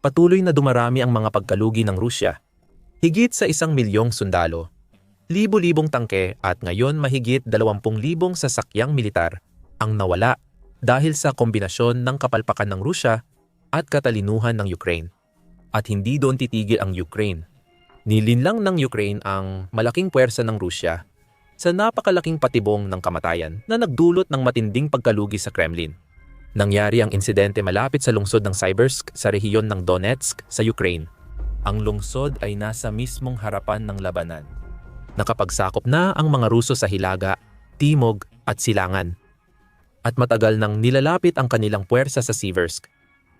patuloy na dumarami ang mga pagkalugi ng Rusya. Higit sa isang milyong sundalo, libo-libong tangke at ngayon mahigit 20,000 sasakyang militar ang nawala dahil sa kombinasyon ng kapalpakan ng Rusya at katalinuhan ng Ukraine. At hindi doon titigil ang Ukraine. Nilinlang ng Ukraine ang malaking puwersa ng Rusya sa napakalaking patibong ng kamatayan na nagdulot ng matinding pagkalugi sa Kremlin. Nangyari ang insidente malapit sa lungsod ng Sibersk sa rehiyon ng Donetsk sa Ukraine. Ang lungsod ay nasa mismong harapan ng labanan. Nakapagsakop na ang mga Ruso sa Hilaga, Timog at Silangan. At matagal nang nilalapit ang kanilang puwersa sa Siversk.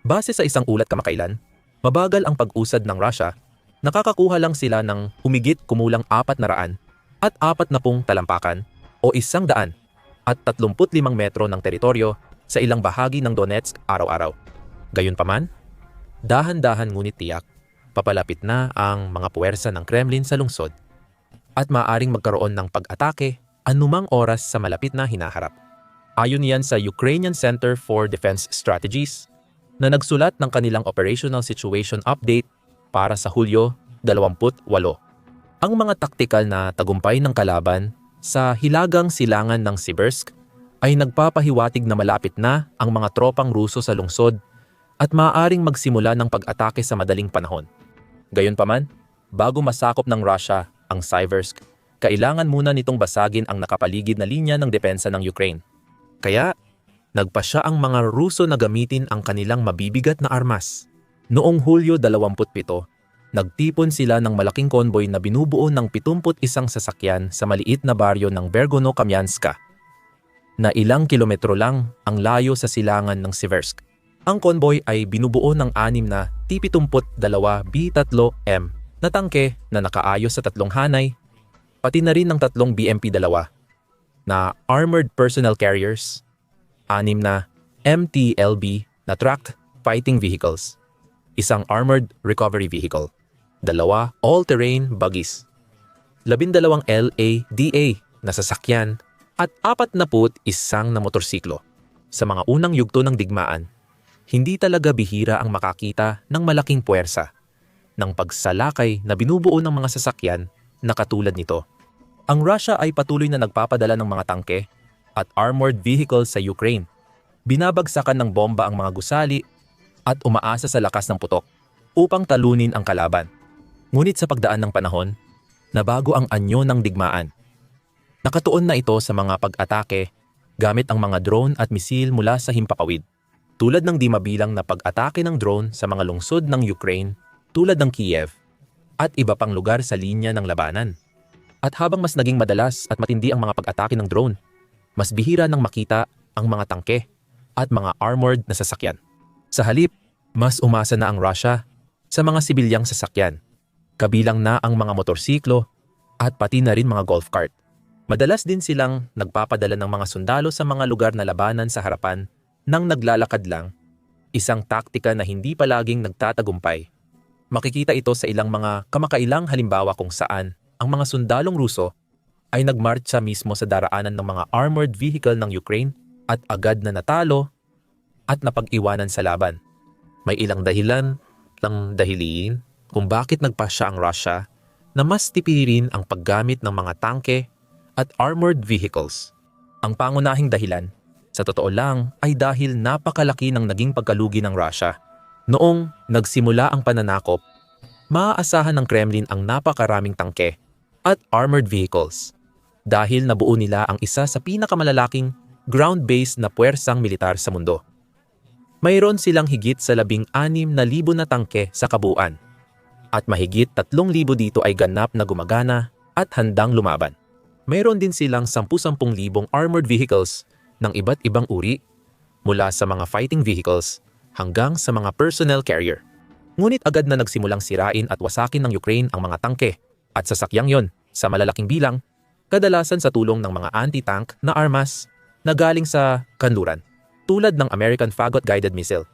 Base sa isang ulat kamakailan, mabagal ang pag-usad ng Russia, nakakakuha lang sila ng humigit kumulang apat na raan at apat na pung talampakan o isang daan at 35 metro ng teritoryo sa ilang bahagi ng Donetsk araw-araw. Gayunpaman, dahan-dahan ngunit tiyak, papalapit na ang mga puwersa ng Kremlin sa lungsod at maaring magkaroon ng pag-atake anumang oras sa malapit na hinaharap. Ayon yan sa Ukrainian Center for Defense Strategies na nagsulat ng kanilang Operational Situation Update para sa Hulyo 28. Ang mga taktikal na tagumpay ng kalaban sa hilagang silangan ng Sibersk ay nagpapahiwatig na malapit na ang mga tropang Ruso sa lungsod at maaaring magsimula ng pag-atake sa madaling panahon. Gayunpaman, bago masakop ng Russia ang Siversk, kailangan muna nitong basagin ang nakapaligid na linya ng depensa ng Ukraine. Kaya, nagpa siya ang mga Ruso na gamitin ang kanilang mabibigat na armas. Noong Hulyo 27, nagtipon sila ng malaking konboy na binubuo ng 71 sasakyan sa maliit na baryo ng Bergono-Kamyanska na ilang kilometro lang ang layo sa silangan ng Siversk. Ang konboy ay binubuo ng anim na T-72 B-3M na tangke na nakaayos sa tatlong hanay, pati na rin ng tatlong BMP-2 na Armored Personnel Carriers, anim na MTLB na Tracked Fighting Vehicles, isang Armored Recovery Vehicle, dalawa all-terrain buggies, labindalawang LADA na sasakyan at apat na isang na motorsiklo. Sa mga unang yugto ng digmaan, hindi talaga bihira ang makakita ng malaking puwersa ng pagsalakay na binubuo ng mga sasakyan na katulad nito. Ang Russia ay patuloy na nagpapadala ng mga tangke at armored vehicles sa Ukraine. Binabagsakan ng bomba ang mga gusali at umaasa sa lakas ng putok upang talunin ang kalaban. Ngunit sa pagdaan ng panahon, nabago ang anyo ng digmaan Nakatuon na ito sa mga pag-atake gamit ang mga drone at misil mula sa himpapawid. Tulad ng di mabilang na pag-atake ng drone sa mga lungsod ng Ukraine tulad ng Kiev at iba pang lugar sa linya ng labanan. At habang mas naging madalas at matindi ang mga pag-atake ng drone, mas bihira nang makita ang mga tangke at mga armored na sasakyan. Sa halip, mas umasa na ang Russia sa mga sibilyang sasakyan, kabilang na ang mga motorsiklo at pati na rin mga golf cart. Madalas din silang nagpapadala ng mga sundalo sa mga lugar na labanan sa harapan nang naglalakad lang, isang taktika na hindi palaging nagtatagumpay. Makikita ito sa ilang mga kamakailang halimbawa kung saan ang mga sundalong Ruso ay nagmarcha mismo sa daraanan ng mga armored vehicle ng Ukraine at agad na natalo at napag-iwanan sa laban. May ilang dahilan lang dahilin kung bakit nagpasya ang Russia na mas tipirin ang paggamit ng mga tangke at armored vehicles. Ang pangunahing dahilan, sa totoo lang, ay dahil napakalaki ng naging pagkalugi ng Russia. Noong nagsimula ang pananakop, maaasahan ng Kremlin ang napakaraming tangke at armored vehicles dahil nabuo nila ang isa sa pinakamalalaking ground-based na puwersang militar sa mundo. Mayroon silang higit sa labing anim na libo na tangke sa kabuuan at mahigit tatlong libo dito ay ganap na gumagana at handang lumaban mayroon din silang 10-10,000 armored vehicles ng iba't ibang uri mula sa mga fighting vehicles hanggang sa mga personnel carrier. Ngunit agad na nagsimulang sirain at wasakin ng Ukraine ang mga tangke at sasakyang yon sa malalaking bilang, kadalasan sa tulong ng mga anti-tank na armas na galing sa kanluran, tulad ng American Fagot Guided Missile.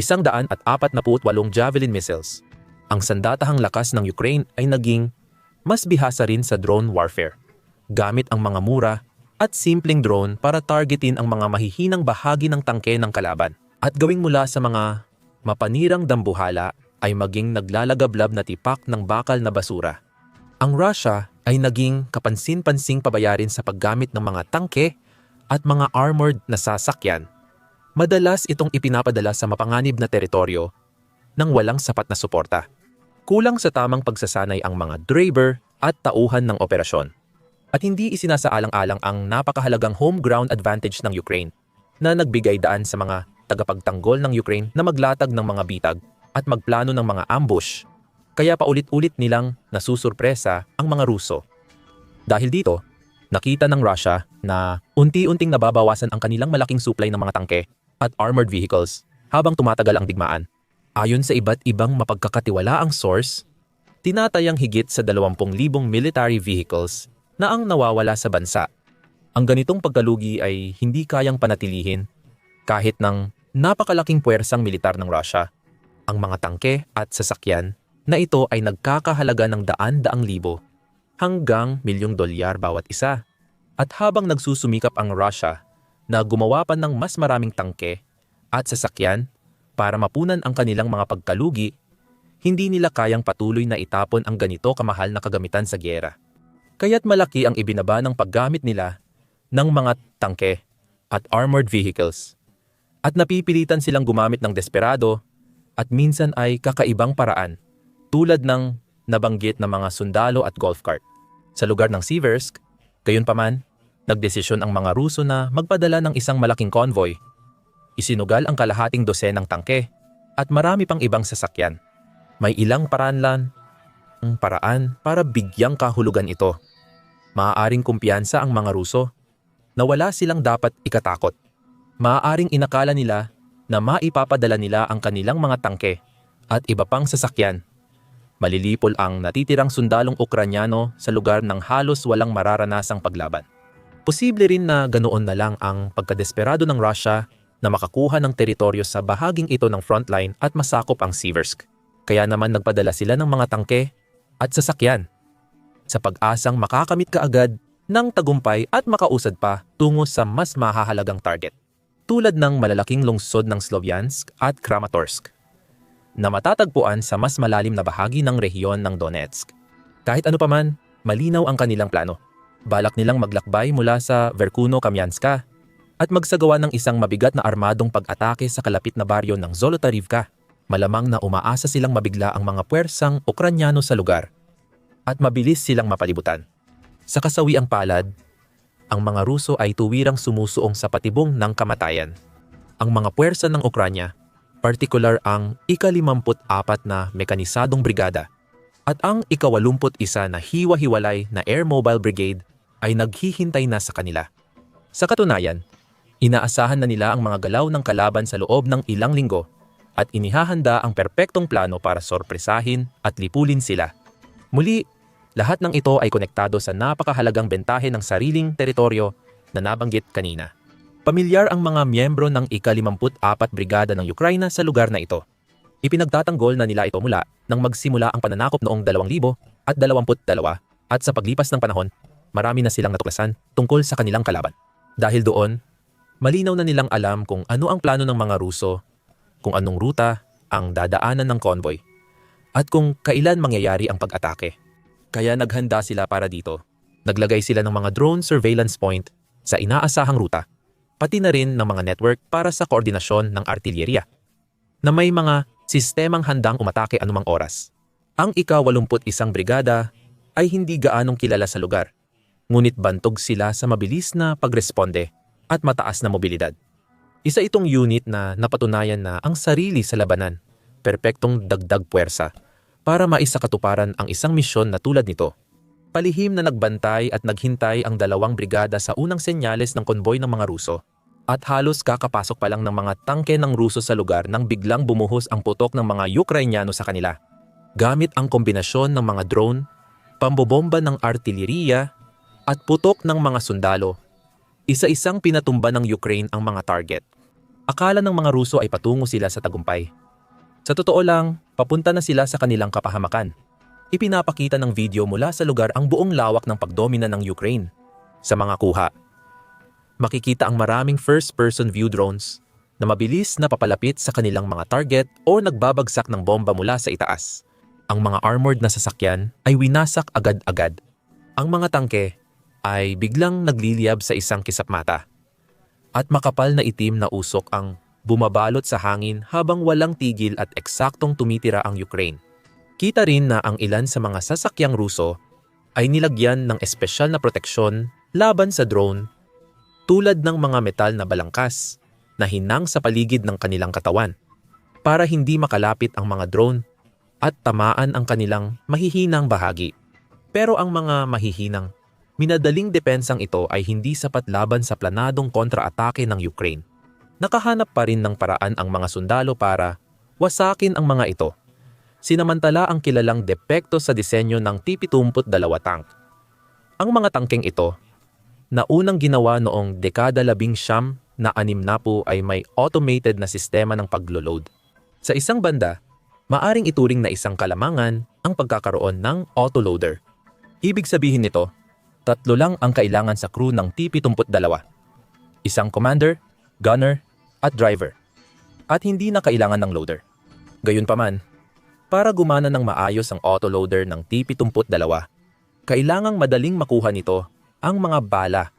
Isang daan at apat na walong Javelin missiles. Ang sandatahang lakas ng Ukraine ay naging mas bihasa rin sa drone warfare gamit ang mga mura at simpleng drone para targetin ang mga mahihinang bahagi ng tangke ng kalaban at gawing mula sa mga mapanirang dambuhala ay maging naglalagablab na tipak ng bakal na basura. Ang Russia ay naging kapansin-pansing pabayarin sa paggamit ng mga tangke at mga armored na sasakyan. Madalas itong ipinapadala sa mapanganib na teritoryo nang walang sapat na suporta. Kulang sa tamang pagsasanay ang mga driver at tauhan ng operasyon. At hindi isinasaalang-alang ang napakahalagang home ground advantage ng Ukraine na nagbigay daan sa mga tagapagtanggol ng Ukraine na maglatag ng mga bitag at magplano ng mga ambush. Kaya paulit-ulit nilang nasusurpresa ang mga Ruso. Dahil dito, nakita ng Russia na unti-unting nababawasan ang kanilang malaking supply ng mga tangke at armored vehicles habang tumatagal ang digmaan. Ayon sa iba't ibang mapagkakatiwalaang source, tinatayang higit sa 20,000 military vehicles na ang nawawala sa bansa. Ang ganitong pagkalugi ay hindi kayang panatilihin kahit ng napakalaking puwersang militar ng Russia. Ang mga tangke at sasakyan na ito ay nagkakahalaga ng daan-daang libo hanggang milyong dolyar bawat isa. At habang nagsusumikap ang Russia na gumawa pa ng mas maraming tangke at sasakyan para mapunan ang kanilang mga pagkalugi, hindi nila kayang patuloy na itapon ang ganito kamahal na kagamitan sa gyera. Kaya't malaki ang ibinaba ng paggamit nila ng mga tangke at armored vehicles. At napipilitan silang gumamit ng desperado at minsan ay kakaibang paraan tulad ng nabanggit na mga sundalo at golf cart. Sa lugar ng Siversk, gayunpaman, nagdesisyon ang mga Ruso na magpadala ng isang malaking convoy. Isinugal ang kalahating dosenang tangke at marami pang ibang sasakyan. May ilang paranlan paraan para bigyang kahulugan ito. Maaaring kumpiyansa ang mga Ruso na wala silang dapat ikatakot. Maaaring inakala nila na maipapadala nila ang kanilang mga tangke at iba pang sasakyan. Malilipol ang natitirang sundalong Ukranyano sa lugar ng halos walang mararanasang paglaban. Posible rin na ganoon na lang ang pagkadesperado ng Russia na makakuha ng teritoryo sa bahaging ito ng frontline at masakop ang Siversk. Kaya naman nagpadala sila ng mga tangke at sasakyan sa pag-asang makakamit kaagad ng tagumpay at makausad pa tungo sa mas mahahalagang target tulad ng malalaking lungsod ng Slovyansk at Kramatorsk na matatagpuan sa mas malalim na bahagi ng rehiyon ng Donetsk. Kahit ano paman, malinaw ang kanilang plano. Balak nilang maglakbay mula sa Verkuno-Kamyanska at magsagawa ng isang mabigat na armadong pag-atake sa kalapit na baryo ng Zolotarivka. Malamang na umaasa silang mabigla ang mga puwersang Ukranyano sa lugar at mabilis silang mapalibutan. Sa kasawiang palad, ang mga Ruso ay tuwirang sumusuong sa patibong ng kamatayan. Ang mga puwersa ng Ukranya, partikular ang ika-54 na mekanisadong brigada at ang ika-81 na hiwa-hiwalay na Air Mobile Brigade ay naghihintay na sa kanila. Sa katunayan, inaasahan na nila ang mga galaw ng kalaban sa loob ng ilang linggo at inihahanda ang perpektong plano para sorpresahin at lipulin sila. Muli, lahat ng ito ay konektado sa napakahalagang bentahe ng sariling teritoryo na nabanggit kanina. Pamilyar ang mga miyembro ng ika-54 Brigada ng Ukraina sa lugar na ito. Ipinagtatanggol na nila ito mula nang magsimula ang pananakop noong 2022 at sa paglipas ng panahon, marami na silang natuklasan tungkol sa kanilang kalaban. Dahil doon, malinaw na nilang alam kung ano ang plano ng mga Ruso, kung anong ruta ang dadaanan ng convoy, at kung kailan mangyayari ang pag-atake. Kaya naghanda sila para dito. Naglagay sila ng mga drone surveillance point sa inaasahang ruta, pati na rin ng mga network para sa koordinasyon ng artilyeriya, na may mga sistemang handang umatake anumang oras. Ang ika-81 brigada ay hindi gaanong kilala sa lugar, ngunit bantog sila sa mabilis na pagresponde at mataas na mobilidad. Isa itong unit na napatunayan na ang sarili sa labanan, perpektong dagdag puwersa para maisakatuparan ang isang misyon na tulad nito. Palihim na nagbantay at naghintay ang dalawang brigada sa unang senyales ng konboy ng mga Ruso at halos kakapasok pa lang ng mga tangke ng Ruso sa lugar nang biglang bumuhos ang putok ng mga Ukrainyano sa kanila. Gamit ang kombinasyon ng mga drone, pambobomba ng artilleriya at putok ng mga sundalo, isa-isang pinatumba ng Ukraine ang mga target. Akala ng mga Ruso ay patungo sila sa tagumpay. Sa totoo lang, papunta na sila sa kanilang kapahamakan. Ipinapakita ng video mula sa lugar ang buong lawak ng pagdomina ng Ukraine. Sa mga kuha, makikita ang maraming first-person view drones na mabilis na papalapit sa kanilang mga target o nagbabagsak ng bomba mula sa itaas. Ang mga armored na sasakyan ay winasak agad-agad. Ang mga tangke ay biglang nagliliyab sa isang kisapmata. At makapal na itim na usok ang bumabalot sa hangin habang walang tigil at eksaktong tumitira ang Ukraine. Kita rin na ang ilan sa mga sasakyang Ruso ay nilagyan ng espesyal na proteksyon laban sa drone tulad ng mga metal na balangkas na hinang sa paligid ng kanilang katawan para hindi makalapit ang mga drone at tamaan ang kanilang mahihinang bahagi. Pero ang mga mahihinang, minadaling depensang ito ay hindi sapat laban sa planadong kontra-atake ng Ukraine. Nakahanap pa rin ng paraan ang mga sundalo para wasakin ang mga ito. Sinamantala ang kilalang depekto sa disenyo ng TP-22 tank. Ang mga tangkeng ito, na unang ginawa noong dekada labing siyam na anim na po ay may automated na sistema ng paglo-load. Sa isang banda, maaring ituring na isang kalamangan ang pagkakaroon ng autoloader. Ibig sabihin nito, tatlo lang ang kailangan sa crew ng TP-22. Isang commander, gunner, at driver. At hindi na kailangan ng loader. Gayunpaman, para gumana ng maayos ang autoloader ng TP-22, kailangang madaling makuha nito ang mga bala.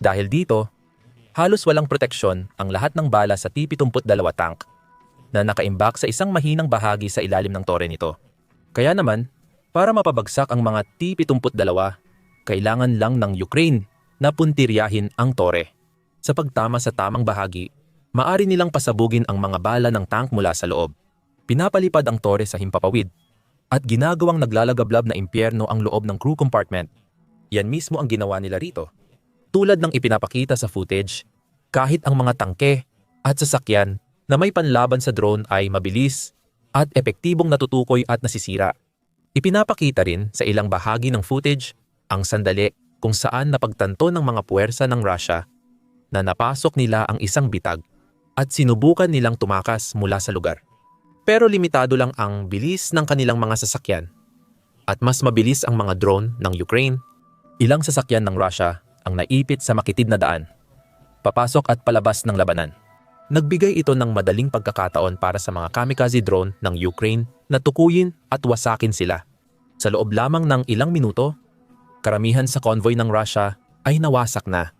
Dahil dito, halos walang proteksyon ang lahat ng bala sa TP-22 tank na nakaimbak sa isang mahinang bahagi sa ilalim ng tore nito. Kaya naman, para mapabagsak ang mga TP-22, kailangan lang ng Ukraine na puntiryahin ang tore. Sa pagtama sa tamang bahagi, maari nilang pasabugin ang mga bala ng tank mula sa loob. Pinapalipad ang tore sa himpapawid at ginagawang naglalagablab na impyerno ang loob ng crew compartment. Yan mismo ang ginawa nila rito. Tulad ng ipinapakita sa footage, kahit ang mga tangke at sasakyan na may panlaban sa drone ay mabilis at epektibong natutukoy at nasisira. Ipinapakita rin sa ilang bahagi ng footage ang sandali kung saan napagtanto ng mga puwersa ng Russia na napasok nila ang isang bitag at sinubukan nilang tumakas mula sa lugar. Pero limitado lang ang bilis ng kanilang mga sasakyan at mas mabilis ang mga drone ng Ukraine. Ilang sasakyan ng Russia ang naipit sa makitid na daan, papasok at palabas ng labanan. Nagbigay ito ng madaling pagkakataon para sa mga kamikaze drone ng Ukraine na tukuyin at wasakin sila. Sa loob lamang ng ilang minuto, karamihan sa convoy ng Russia ay nawasak na.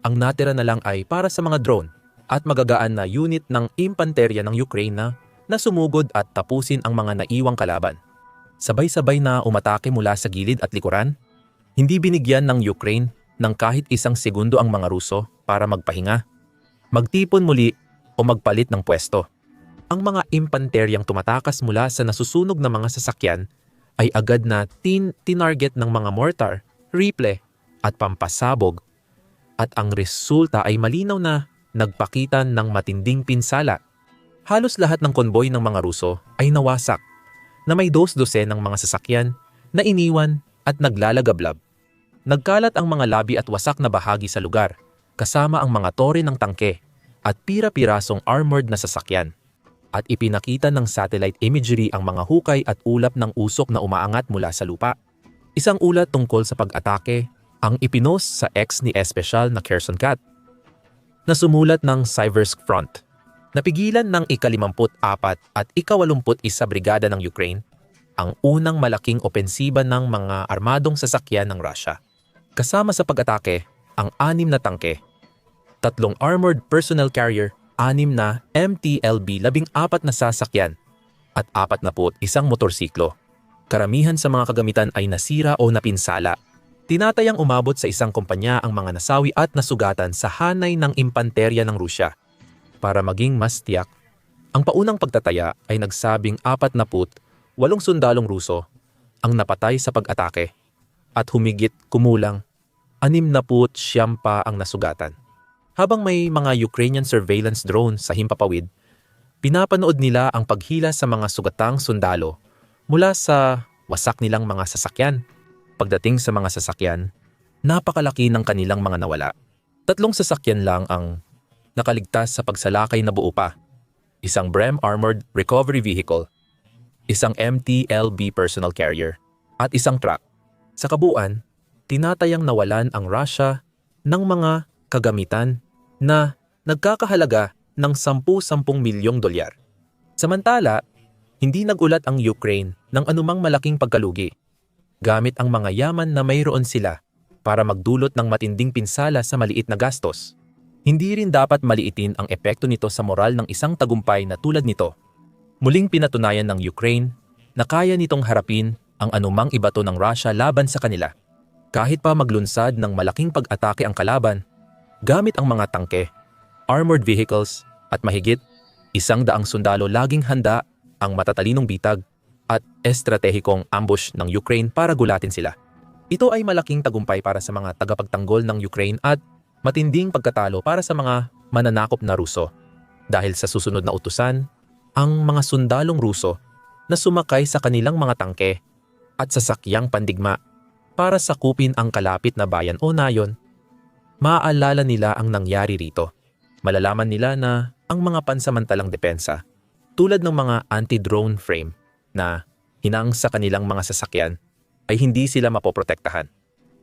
Ang natira na lang ay para sa mga drone at magagaan na unit ng impanterya ng Ukraine na, sumugod at tapusin ang mga naiwang kalaban. Sabay-sabay na umatake mula sa gilid at likuran, hindi binigyan ng Ukraine ng kahit isang segundo ang mga Ruso para magpahinga, magtipon muli o magpalit ng pwesto. Ang mga impanteryang tumatakas mula sa nasusunog na mga sasakyan ay agad na tin tinarget ng mga mortar, reple at pampasabog at ang resulta ay malinaw na nagpakita ng matinding pinsala. Halos lahat ng konboy ng mga Ruso ay nawasak na may dos-dose ng mga sasakyan na iniwan at naglalagablab. Nagkalat ang mga labi at wasak na bahagi sa lugar, kasama ang mga tore ng tangke at pira-pirasong armored na sasakyan. At ipinakita ng satellite imagery ang mga hukay at ulap ng usok na umaangat mula sa lupa. Isang ulat tungkol sa pag-atake ang ipinost sa ex ni Especial na Kherson Cat na sumulat ng Siversk Front. Napigilan ng ika-54 at ika-81 brigada ng Ukraine ang unang malaking opensiba ng mga armadong sasakyan ng Russia. Kasama sa pag-atake ang anim na tangke, tatlong armored personnel carrier, anim na MTLB labing apat na sasakyan, at apat na put isang motorsiklo. Karamihan sa mga kagamitan ay nasira o napinsala. Tinatayang umabot sa isang kumpanya ang mga nasawi at nasugatan sa hanay ng impanterya ng Rusya. Para maging mas tiyak, ang paunang pagtataya ay nagsabing apat na put, walong sundalong Ruso ang napatay sa pag-atake at humigit kumulang anim na put siyam pa ang nasugatan. Habang may mga Ukrainian surveillance drone sa himpapawid, pinapanood nila ang paghila sa mga sugatang sundalo mula sa wasak nilang mga sasakyan. Pagdating sa mga sasakyan, napakalaki ng kanilang mga nawala. Tatlong sasakyan lang ang nakaligtas sa pagsalakay na buo pa. Isang BREM Armored Recovery Vehicle, isang MTLB Personal Carrier, at isang truck. Sa kabuuan, tinatayang nawalan ang Russia ng mga kagamitan na nagkakahalaga ng 10-10 milyong dolyar. Samantala, hindi nagulat ang Ukraine ng anumang malaking pagkalugi. Gamit ang mga yaman na mayroon sila para magdulot ng matinding pinsala sa maliit na gastos. Hindi rin dapat maliitin ang epekto nito sa moral ng isang tagumpay na tulad nito. Muling pinatunayan ng Ukraine na kaya nitong harapin ang anumang ibato ng Russia laban sa kanila. Kahit pa maglunsad ng malaking pag-atake ang kalaban, gamit ang mga tangke, armored vehicles, at mahigit, isang daang sundalo laging handa ang matatalinong bitag at estratehikong ambush ng Ukraine para gulatin sila. Ito ay malaking tagumpay para sa mga tagapagtanggol ng Ukraine at matinding pagkatalo para sa mga mananakop na Ruso. Dahil sa susunod na utusan, ang mga sundalong Ruso na sumakay sa kanilang mga tangke at sasakyang pandigma para sakupin ang kalapit na bayan o nayon, maaalala nila ang nangyari rito. Malalaman nila na ang mga pansamantalang depensa, tulad ng mga anti-drone frame na hinang sa kanilang mga sasakyan, ay hindi sila mapoprotektahan.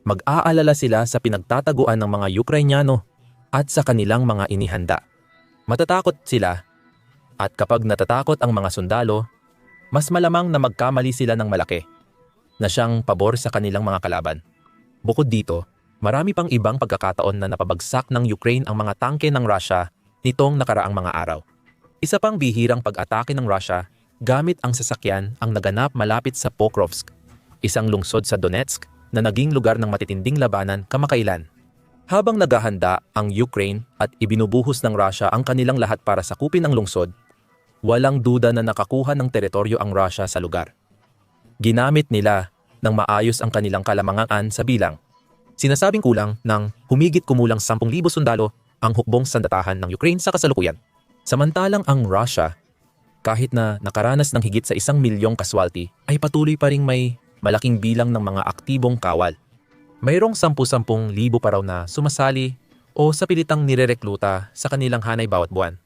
Mag-aalala sila sa pinagtataguan ng mga Ukrainyano at sa kanilang mga inihanda. Matatakot sila at kapag natatakot ang mga sundalo, mas malamang na magkamali sila ng malaki na siyang pabor sa kanilang mga kalaban. Bukod dito, marami pang ibang pagkakataon na napabagsak ng Ukraine ang mga tangke ng Russia nitong nakaraang mga araw. Isa pang bihirang pag-atake ng Russia gamit ang sasakyan ang naganap malapit sa Pokrovsk, isang lungsod sa Donetsk na naging lugar ng matitinding labanan kamakailan. Habang naghahanda ang Ukraine at ibinubuhos ng Russia ang kanilang lahat para sakupin ang lungsod, walang duda na nakakuha ng teritoryo ang Russia sa lugar. Ginamit nila ng maayos ang kanilang kalamangan sa bilang. Sinasabing kulang ng humigit kumulang 10,000 sundalo ang hukbong sandatahan ng Ukraine sa kasalukuyan. Samantalang ang Russia, kahit na nakaranas ng higit sa isang milyong kaswalti, ay patuloy pa ring may malaking bilang ng mga aktibong kawal. Mayroong 10-10 libo pa raw na sumasali o sa pilitang nirerekluta sa kanilang hanay bawat buwan.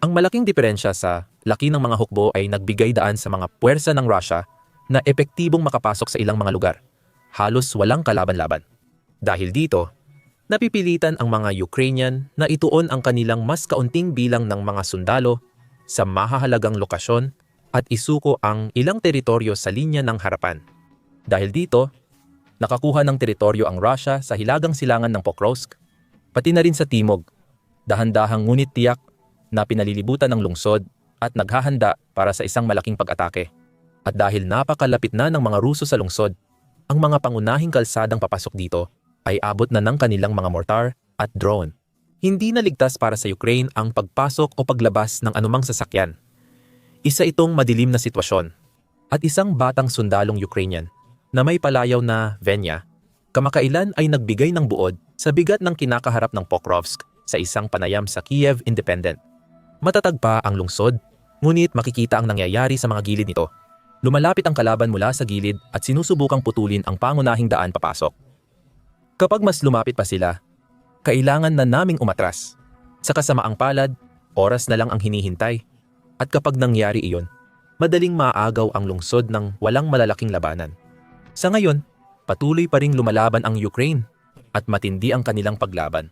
Ang malaking diferensya sa laki ng mga hukbo ay nagbigay daan sa mga puwersa ng Russia na epektibong makapasok sa ilang mga lugar. Halos walang kalaban-laban. Dahil dito, napipilitan ang mga Ukrainian na ituon ang kanilang mas kaunting bilang ng mga sundalo sa mahahalagang lokasyon at isuko ang ilang teritoryo sa linya ng harapan. Dahil dito, nakakuha ng teritoryo ang Russia sa hilagang silangan ng Pokrovsk, pati na rin sa timog, dahan-dahang ngunit tiyak na pinalilibutan ng lungsod at naghahanda para sa isang malaking pag-atake. At dahil napakalapit na ng mga Ruso sa lungsod, ang mga pangunahing kalsadang papasok dito ay abot na ng kanilang mga mortar at drone. Hindi na ligtas para sa Ukraine ang pagpasok o paglabas ng anumang sasakyan. Isa itong madilim na sitwasyon. At isang batang sundalong Ukrainian na may palayaw na Venya, kamakailan ay nagbigay ng buod sa bigat ng kinakaharap ng Pokrovsk sa isang panayam sa Kiev Independent. Matatag pa ang lungsod, ngunit makikita ang nangyayari sa mga gilid nito. Lumalapit ang kalaban mula sa gilid at sinusubukang putulin ang pangunahing daan papasok. Kapag mas lumapit pa sila, kailangan na naming umatras. Sa kasamaang palad, oras na lang ang hinihintay. At kapag nangyari iyon, madaling maagaw ang lungsod ng walang malalaking labanan. Sa ngayon, patuloy pa ring lumalaban ang Ukraine at matindi ang kanilang paglaban.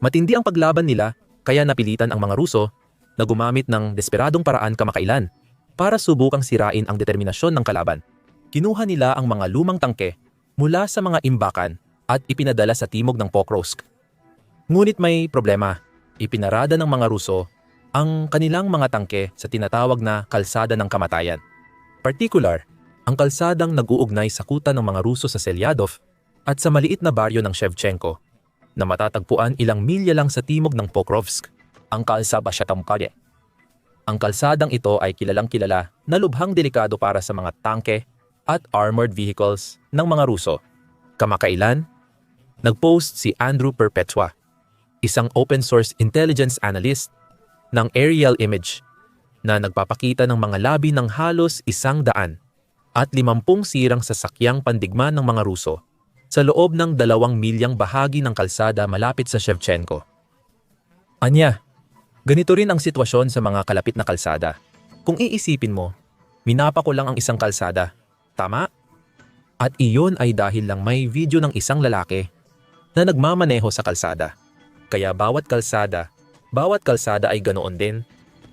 Matindi ang paglaban nila kaya napilitan ang mga Ruso na gumamit ng desperadong paraan kamakailan para subukang sirain ang determinasyon ng kalaban. Kinuha nila ang mga lumang tangke mula sa mga imbakan at ipinadala sa timog ng Pokrovsk. Ngunit may problema. Ipinarada ng mga Ruso ang kanilang mga tangke sa tinatawag na kalsada ng kamatayan. Particular, ang kalsadang nag-uugnay sa kuta ng mga Ruso sa Selyadov at sa maliit na baryo ng Shevchenko na matatagpuan ilang milya lang sa timog ng Pokrovsk ang kalsada Shatamkale. Ang kalsadang ito ay kilalang kilala na lubhang delikado para sa mga tangke at armored vehicles ng mga Ruso. Kamakailan, nagpost si Andrew Perpetua, isang open source intelligence analyst ng aerial image na nagpapakita ng mga labi ng halos isang daan at limampung sirang sasakyang pandigma ng mga Ruso sa loob ng dalawang milyang bahagi ng kalsada malapit sa Shevchenko. Anya, Ganito rin ang sitwasyon sa mga kalapit na kalsada. Kung iisipin mo, minapa ko lang ang isang kalsada. Tama? At iyon ay dahil lang may video ng isang lalaki na nagmamaneho sa kalsada. Kaya bawat kalsada Bawat kalsada ay ganoon din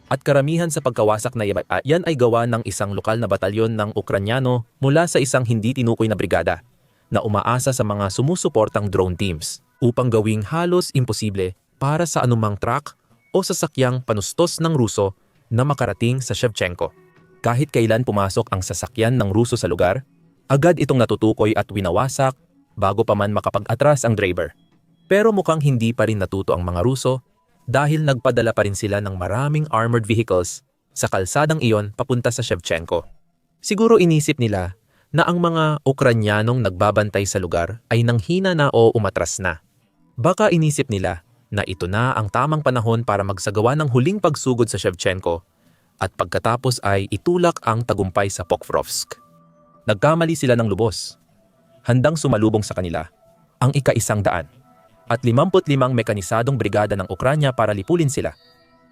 at karamihan sa pagkawasak na ah, yan ay gawa ng isang lokal na batalyon ng Ukranyano mula sa isang hindi tinukoy na brigada na umaasa sa mga sumusuportang drone teams upang gawing halos imposible para sa anumang truck o sasakyang panustos ng Ruso na makarating sa Shevchenko. Kahit kailan pumasok ang sasakyan ng Ruso sa lugar, agad itong natutukoy at winawasak bago pa man makapag-atras ang driver. Pero mukhang hindi pa rin natuto ang mga Ruso dahil nagpadala pa rin sila ng maraming armored vehicles sa kalsadang iyon papunta sa Shevchenko. Siguro inisip nila na ang mga Ukranyanong nagbabantay sa lugar ay nanghina na o umatras na. Baka inisip nila na ito na ang tamang panahon para magsagawa ng huling pagsugod sa Shevchenko at pagkatapos ay itulak ang tagumpay sa Pokrovsk. Nagkamali sila ng lubos. Handang sumalubong sa kanila ang ika-isang daan at 55 mekanisadong brigada ng Ukranya para lipulin sila.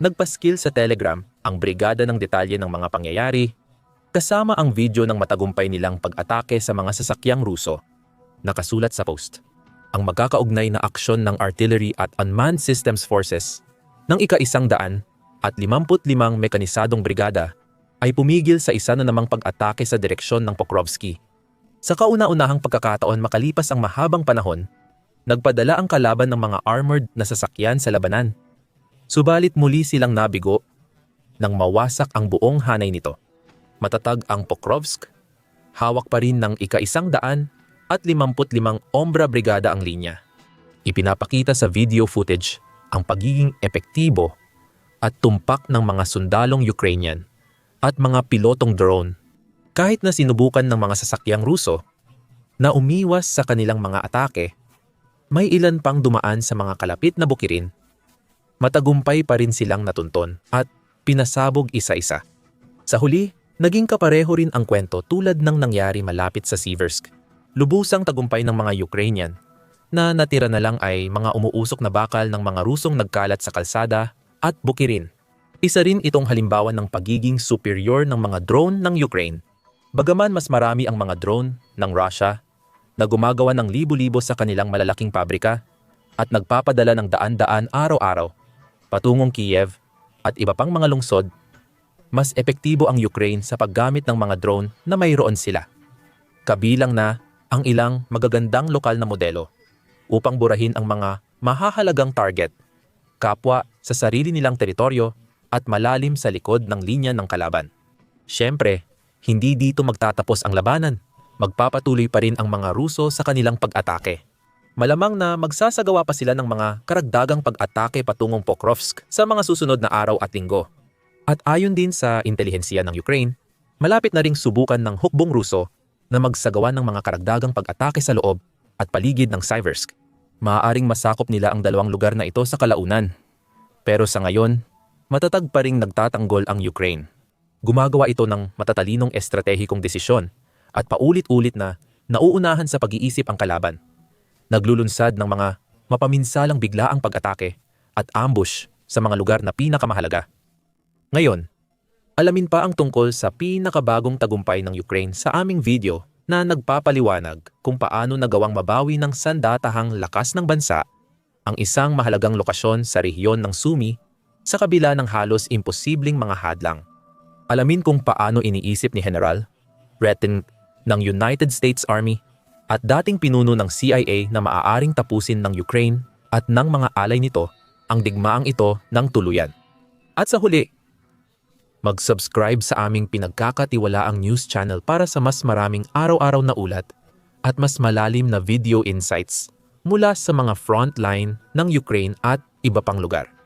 Nagpaskil sa Telegram ang brigada ng detalye ng mga pangyayari kasama ang video ng matagumpay nilang pag-atake sa mga sasakyang Ruso. Nakasulat sa post. Ang magkakaugnay na aksyon ng artillery at unmanned systems forces ng ika-isang daan at 55 mekanisadong brigada ay pumigil sa isa na namang pag-atake sa direksyon ng Pokrovsky. Sa kauna-unahang pagkakataon makalipas ang mahabang panahon, nagpadala ang kalaban ng mga armored na sasakyan sa labanan. Subalit muli silang nabigo nang mawasak ang buong hanay nito. Matatag ang Pokrovsk, hawak pa rin ng ika-isang daan at 55 Ombra Brigada ang linya. Ipinapakita sa video footage ang pagiging epektibo at tumpak ng mga sundalong Ukrainian at mga pilotong drone kahit na sinubukan ng mga sasakyang Ruso na umiwas sa kanilang mga atake, may ilan pang dumaan sa mga kalapit na bukirin. Matagumpay pa rin silang natunton at pinasabog isa-isa. Sa huli, naging kapareho rin ang kwento tulad ng nangyari malapit sa Siversk. Lubusang tagumpay ng mga Ukrainian na natira na lang ay mga umuusok na bakal ng mga Rusong nagkalat sa kalsada at bukirin. Isa rin itong halimbawa ng pagiging superior ng mga drone ng Ukraine. Bagaman mas marami ang mga drone ng Russia na gumagawa ng libo-libo sa kanilang malalaking pabrika at nagpapadala ng daan-daan araw-araw patungong Kiev at iba pang mga lungsod, mas epektibo ang Ukraine sa paggamit ng mga drone na mayroon sila. Kabilang na ang ilang magagandang lokal na modelo upang burahin ang mga mahahalagang target, kapwa sa sarili nilang teritoryo at malalim sa likod ng linya ng kalaban. Siyempre, hindi dito magtatapos ang labanan. Magpapatuloy pa rin ang mga Ruso sa kanilang pag-atake. Malamang na magsasagawa pa sila ng mga karagdagang pag-atake patungong Pokrovsk sa mga susunod na araw at linggo. At ayon din sa intelihensiya ng Ukraine, malapit na ring subukan ng hukbong Ruso na magsagawa ng mga karagdagang pag-atake sa loob at paligid ng Siversk. Maaaring masakop nila ang dalawang lugar na ito sa kalaunan. Pero sa ngayon, matatag pa ring nagtatanggol ang Ukraine. Gumagawa ito ng matatalinong estratehikong desisyon at paulit-ulit na nauunahan sa pag-iisip ang kalaban. Naglulunsad ng mga mapaminsalang biglaang pag-atake at ambush sa mga lugar na pinakamahalaga. Ngayon, alamin pa ang tungkol sa pinakabagong tagumpay ng Ukraine sa aming video na nagpapaliwanag kung paano nagawang mabawi ng sandatahang lakas ng bansa ang isang mahalagang lokasyon sa rehiyon ng Sumi sa kabila ng halos imposibleng mga hadlang. Alamin kung paano iniisip ni General Breton ng United States Army at dating pinuno ng CIA na maaaring tapusin ng Ukraine at ng mga alay nito ang digmaang ito ng tuluyan. At sa huli, mag-subscribe sa aming pinagkakatiwalaang news channel para sa mas maraming araw-araw na ulat at mas malalim na video insights mula sa mga frontline ng Ukraine at iba pang lugar.